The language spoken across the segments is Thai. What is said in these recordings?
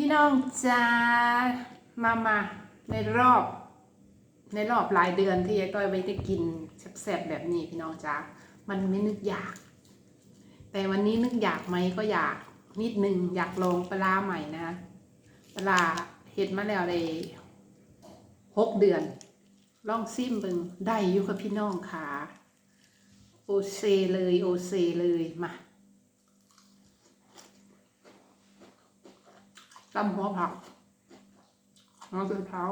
พี่น้องจ้ามามาในรอบ ในรอบหลายเดือนที่ไอ้ต้อยไว้ได้กินแซ่บๆแบบนี้พี่น้องจ้ามันไม่นึกอยาก แต่วันนี้นึกอยากไหมก็อยากนิดนึงอยากลองปลาใหม่นะปลาร้าเห็ดมาแล้วเลยหกเดือนลองซิมเบิงได้อยู่กับพี่น้องค่ะ โอเซเลยโอเซเลยมา ตำหัวผักหัวใช้เท้า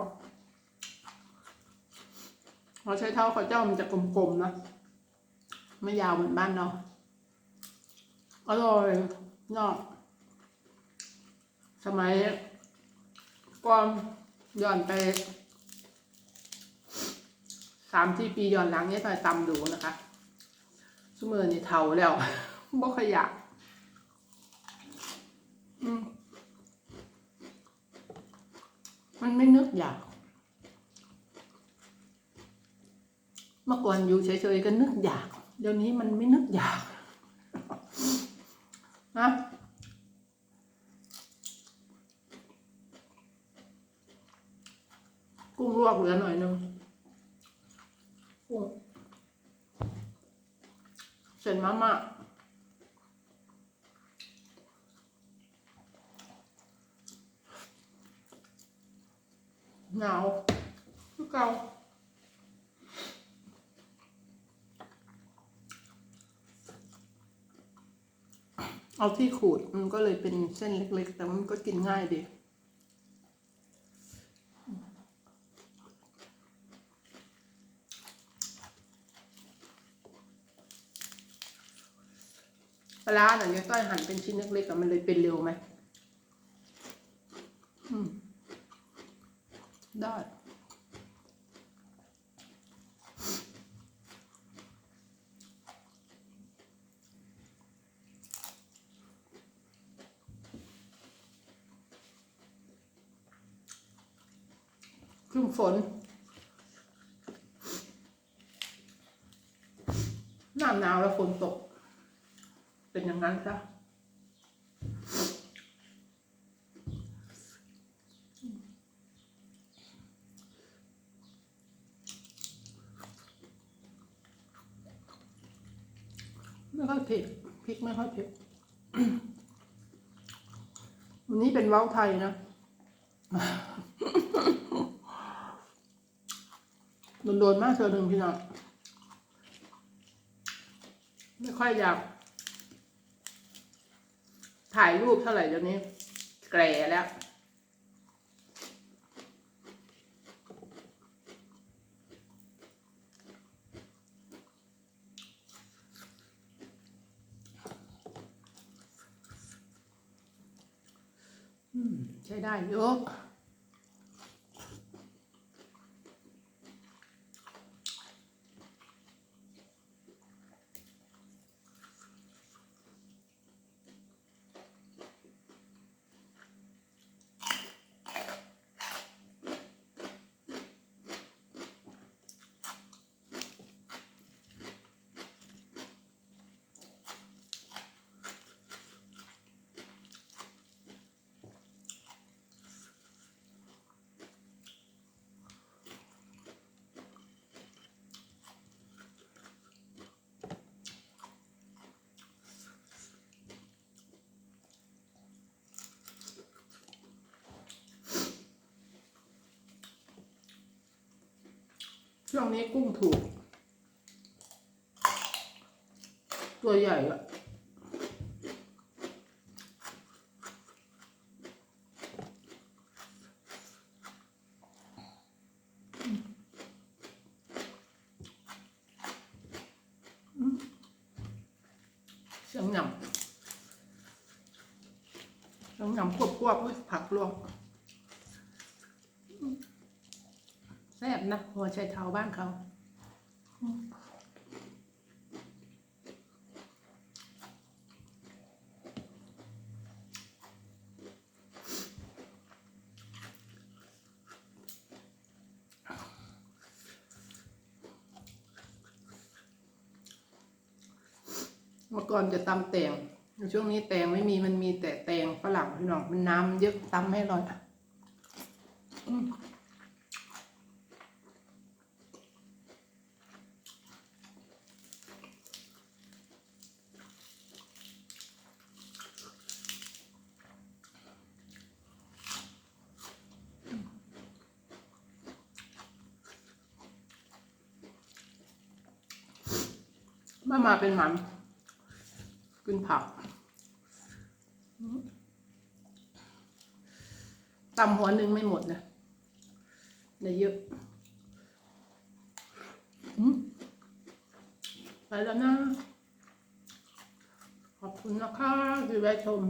หัวใช้เท้าเขาเจ้ามันจะกลมๆนะไม่ยาวเหมือนบ้านเราอร่อยเนาะสมัยก่อนย้อนไปสามที่ปีย้อนหลังเนี่ยตอยตำดูนะคะสมือนี่เทาแล้วบ่ขยะอืม มันไม่นึกอยาก เมื่อก่อนอยู่เฉยๆก็นึกอยาก เดี๋ยวนี้มันไม่นึกอยากนะกุ้งลวกเหลือหน่อยนึงกุ้งเส้นมาม่า หนาคือเก่าเอาที่ขูดมันก็เลยเป็นเส้นเล็ก ๆ แต่มันก็กินง่ายดีปลาร้าเนี่ยเนี่ยต้อยหั่นเป็นชิ้นเล็กๆมันเลยเป็นเร็วไหมอืม ได้ ครึ่งฝน หน้าหนาวแล้วฝนตก เป็นอย่างนั้นซะ ไม่ค่อยเผ็ดพริกไม่ค่อยเผ็ดวันนี้เป็นเว้าไทยนะโดนๆมากเธอหนึ่งพี่น้องไม่ค่อยอยากถ่ายรูปเท่าไหร่เดี๋ยวนี้ แก่แล้ว อืม ใช้ได้เย ช่วงนี้กุ้งถูก ตัวใหญ่อะเสียงหยำเสียงหยำควบควบๆเว้ยผักลวก แซ่บนะหัวไชเท้าบ้านเขาเมื่อก่อนจะตำแตงช่วงนี้แตงไม่มีมันมีแต่แตงฝรั่งพี่น้องมันน้ำเยอะตำให้อร่อยอะ อืมามาเป็นหมันกินผักตำหัวหนึ่งไม่หมดนะได้เยอะอืมไปแล้วนะ ขอบคุณนะคะที่แวะชม